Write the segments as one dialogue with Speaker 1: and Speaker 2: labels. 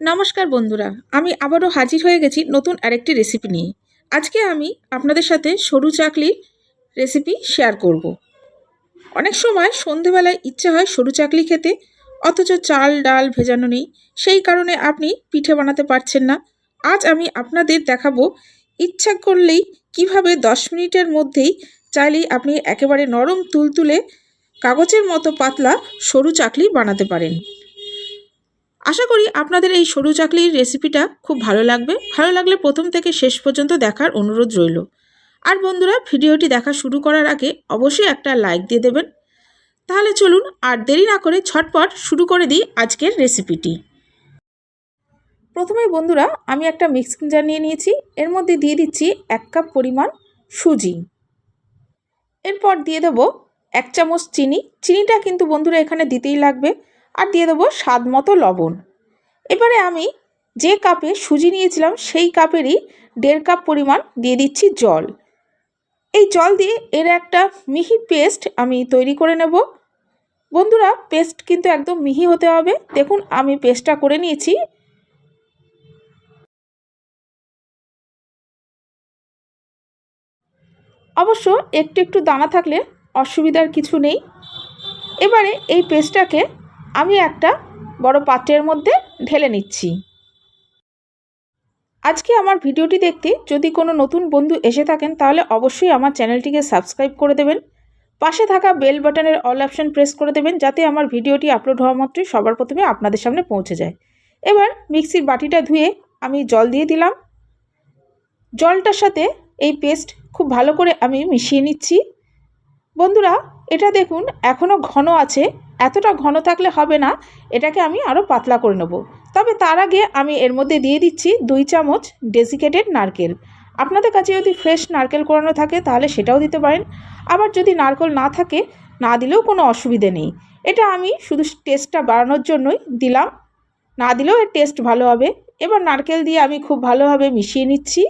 Speaker 1: নমস্কার বন্ধুরা, আমি আবারও হাজির হয়ে গেছি নতুন আরেকটি রেসিপি নিয়ে। আজকে আমি আপনাদের সাথে সরু চাকলির রেসিপি শেয়ার করব। অনেক সময় সন্ধেবেলায় ইচ্ছে হয় সরু চাকলি খেতে, অথচ চাল, ডাল ভেজানো নেই, সেই কারণে আপনি পিঠে বানাতে পারছেন না। আজ আমি আপনাদের দেখাবো ইচ্ছা করলেই কীভাবে দশ মিনিটের মধ্যেই চাইলেই আপনি একেবারে নরম তুলতুলে কাগজের মতো পাতলা সরু চাকলি বানাতে পারেন। আশা করি আপনাদের এই সরু চাকলির রেসিপিটা খুব ভালো লাগবে। ভালো লাগলে প্রথম থেকে শেষ পর্যন্ত দেখার অনুরোধ রইল। আর বন্ধুরা, ভিডিওটি দেখা শুরু করার আগে অবশ্যই একটা লাইক দিয়ে দেবেন। তাহলে চলুন আর দেরি না করে ছটপট শুরু করে দিই আজকের রেসিপিটি প্রথমে বন্ধুরা, আমি একটা মিক্সিং জার নিয়ে নিয়েছি। এর মধ্যে দিয়ে দিচ্ছি এক কাপ পরিমাণ সুজি। এরপর দিয়ে দেবো এক চামচ চিনি। চিনিটা কিন্তু বন্ধুরা এখানে দিতেই লাগবে। আর দিয়ে দেবো স্বাদ মতো লবণ। এবারে আমি যে কাপে সুজি নিয়েছিলাম, সেই কাপেরই দেড় কাপ পরিমাণ দিয়ে দিচ্ছি জল। এই জল দিয়ে এর একটা মিহি পেস্ট আমি তৈরি করে নেব। বন্ধুরা, পেস্ট কিন্তু একদম মিহি হতে হবে। দেখুন, আমি পেস্টটা করে নিয়েছি। অবশ্য একটু একটু দানা থাকলে অসুবিধার কিছু নেই। এবারে এই পেস্টটাকে আমি একটা বড় পাত্রের মধ্যে ঢেলে নিচ্ছি। আজকে আমার ভিডিওটি দেখতে যদি কোনো নতুন বন্ধু এসে থাকেন, তাহলে অবশ্যই আমার চ্যানেলটিকে সাবস্ক্রাইব করে দেবেন। পাশে থাকা বেল বাটনের অল অপশান প্রেস করে দেবেন, যাতে আমার ভিডিওটি আপলোড হওয়া মাত্রই সবার প্রথমে আপনাদের সামনে পৌঁছে যায়। এবার মিক্সির বাটিটা ধুয়ে আমি জল দিয়ে দিলাম। জলটার সাথে এই পেস্ট খুব ভালো করে আমি মিশিয়ে নিচ্ছি। বন্ধুরা এটা দেখুন এখনও ঘন আছে, এতটা ঘন থাকলে হবে না, এটাকে আমি আরও পাতলা করে নেব। তবে তার আগে আমি এর মধ্যে দিয়ে দিচ্ছি দুই চামচ ডেসিকেটেড নারকেল। আপনাদের কাছে যদি ফ্রেশ নারকেল করানো থাকে, তাহলে সেটাও দিতে পারেন। আবার যদি নারকেল না থাকে, না দিলেও কোনো অসুবিধে নেই। এটা আমি শুধু টেস্টটা বাড়ানোর জন্যই দিলাম। না দিলেও এর টেস্ট ভালো হবে। এবার নারকেল দিয়ে আমি খুব ভালোভাবে মিশিয়ে নিচ্ছি।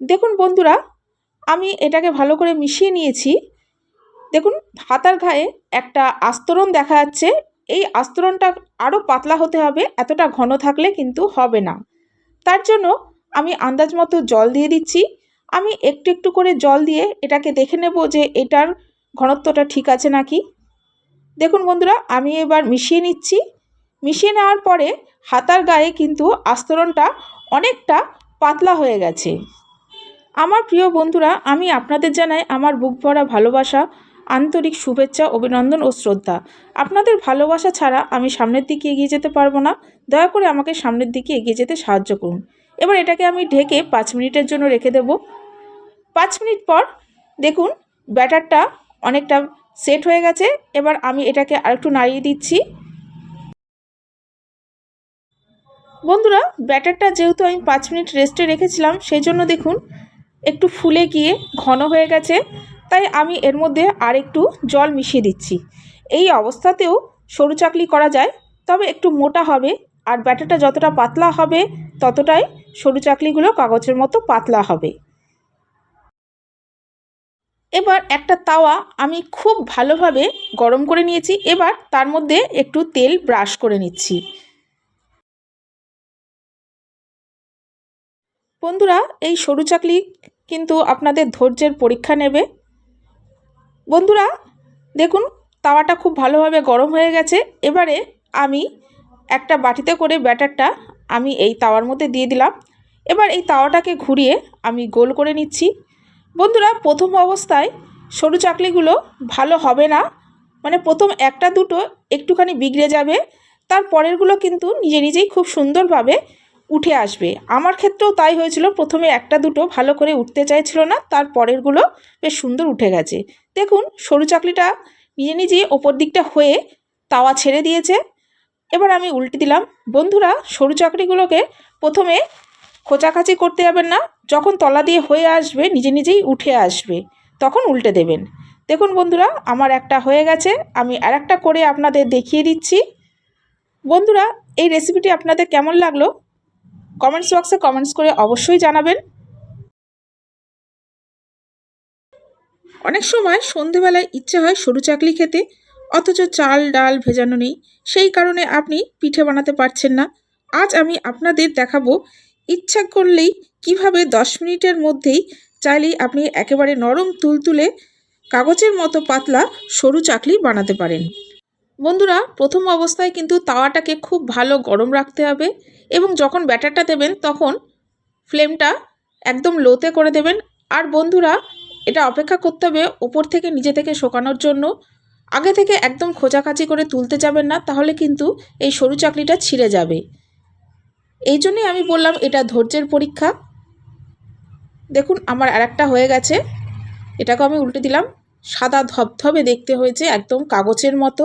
Speaker 1: দেখুন বন্ধুরা আমি এটাকে ভালো করে মিশিয়ে নিয়েছি। দেখুন, হাতার ঘায়ে একটা আস্তরণ দেখা যাচ্ছে। এই আস্তরণটা আরও পাতলা হতে হবে, এতটা ঘন থাকলে কিন্তু হবে না। তার জন্য আমি আন্দাজ মতো জল দিয়ে দিচ্ছি। আমি একটু একটু করে জল দিয়ে এটাকে দেখে নেব যে এটার ঘনত্বটা ঠিক আছে নাকি। দেখুন বন্ধুরা, আমি এবার মিশিয়ে নিচ্ছি। মিশিয়ে নেওয়ার পরে হাতার গায়ে কিন্তু আস্তরণটা অনেকটা পাতলা হয়ে গেছে। আমার প্রিয় বন্ধুরা, আমি আপনাদের জানাই আমার বুক ভরা ভালোবাসা, আন্তরিক শুভেচ্ছা, অভিনন্দন ও শ্রদ্ধা। আপনাদের ভালোবাসা ছাড়া আমি সামনের দিকে এগিয়ে যেতে পারব না। দয়া করে আমাকে সামনের দিকে এগিয়ে যেতে সাহায্য করুন। এবার এটাকে আমি ঢেকে পাঁচ মিনিটের জন্য রেখে দেব। পাঁচ মিনিট পর দেখুন, ব্যাটারটা অনেকটা সেট হয়ে গেছে। এবার আমি এটাকে আরেকটু নাড়িয়ে দিচ্ছি। বন্ধুরা, ব্যাটারটা যেহেতু আমি পাঁচ মিনিট রেস্টে রেখেছিলাম, সেই জন্য দেখুন একটু ফুলে গিয়ে ঘন হয়ে গেছে, তাই আমি এর মধ্যে আর একটু জল মিশিয়ে দিচ্ছি। এই অবস্থাতেও সরু চাকলি করা যায়, তবে একটু মোটা হবে, আর ব্যাটারটা যতটা পাতলা হবে, ততটাই সরু চাকলিগুলো কাগজের মতো পাতলা হবে। এবার একটা তাওয়া আমি খুব ভালোভাবে গরম করে নিয়েছি, এবার তার মধ্যে একটু তেল ব্রাশ করে নিচ্ছি। বন্ধুরা, এই সরু চাকলি কিন্তু আপনাদের ধৈর্যের পরীক্ষা নেবে। বন্ধুরা, দেখুন, তাওয়াটা খুব ভালোভাবে গরম হয়ে গেছে। এবারে আমি একটা বাটিতে করে ব্যাটারটা আমি এই তাওয়ার মধ্যে দিয়ে দিলাম। এবার এই তাওয়াটাকে ঘুরিয়ে আমি গোল করে নিচ্ছি। বন্ধুরা, প্রথম অবস্থায় সরু চাকলিগুলো ভালো হবে না। মানে প্রথম একটা দুটো একটুখানি বিগড়ে যাবে। তার পরেরগুলো কিন্তু নিজে নিজেই খুব সুন্দরভাবে উঠে আসবে। আমার ক্ষেত্রেও তাই হয়েছিল। প্রথমে একটা দুটো ভালো করে উঠতে চাইছিল না, তার পরেরগুলো বেশ সুন্দর উঠে গেছে। দেখুন, সরু চাকলিটা নিজে নিজে ওপর দিকটা হয়ে তাওয়া ছেড়ে দিয়েছে। এবার আমি উল্টে দিলাম। বন্ধুরা, সরু চাকরিগুলোকে প্রথমে খোঁচাখাচি করতে যাবেন না। যখন তলা দিয়ে হয়ে আসবে, নিজে নিজেই উঠে আসবে, তখন উল্টে দেবেন। দেখুন বন্ধুরা, আমার একটা হয়ে গেছে। আমি আর করে আপনাদের দেখিয়ে দিচ্ছি। বন্ধুরা, এই রেসিপিটি আপনাদের কেমন লাগল? কমেন্টস বক্সে কমেন্টস করে অবশ্যই জানাবেন। অনেক সময় সন্ধেবেলায় ইচ্ছে হয় সরু চাকলি খেতে, অথচ চাল, ডাল ভেজানো নেই। সেই কারণে আপনি পিঠে বানাতে পারছেন না। আজ আমি আপনাদের দেখাবো ইচ্ছা করলেই কীভাবে দশ মিনিটের মধ্যেই চাইলেই আপনি একেবারে নরম তুলতুলে কাগজের মতো পাতলা সরু চাকলি বানাতে পারেন। বন্ধুরা, প্রথম অবস্থায় কিন্তু তাওয়াটাকে খুব ভালো গরম রাখতে হবে এবং যখন ব্যাটারটা দেবেন তখন ফ্লেমটা একদম লোতে করে দেবেন। আর বন্ধুরা, এটা অপেক্ষা করতে হবে ওপর থেকে নিজে থেকে শোকানোর জন্য। আগে থেকে একদম খোঁচাখাচি করে তুলতে যাবেন না, তাহলে কিন্তু এই সরু চাকলিটা ছিঁড়ে যাবে। এই জন্যই আমি বললাম, এটা ধৈর্যের পরীক্ষা। দেখুন, আমার আরেকটা হয়ে গেছে। এটাকে আমি উল্টে দিলাম। সাদা ধবধবে দেখতে হয়েছে, একদম কাগজের মতো।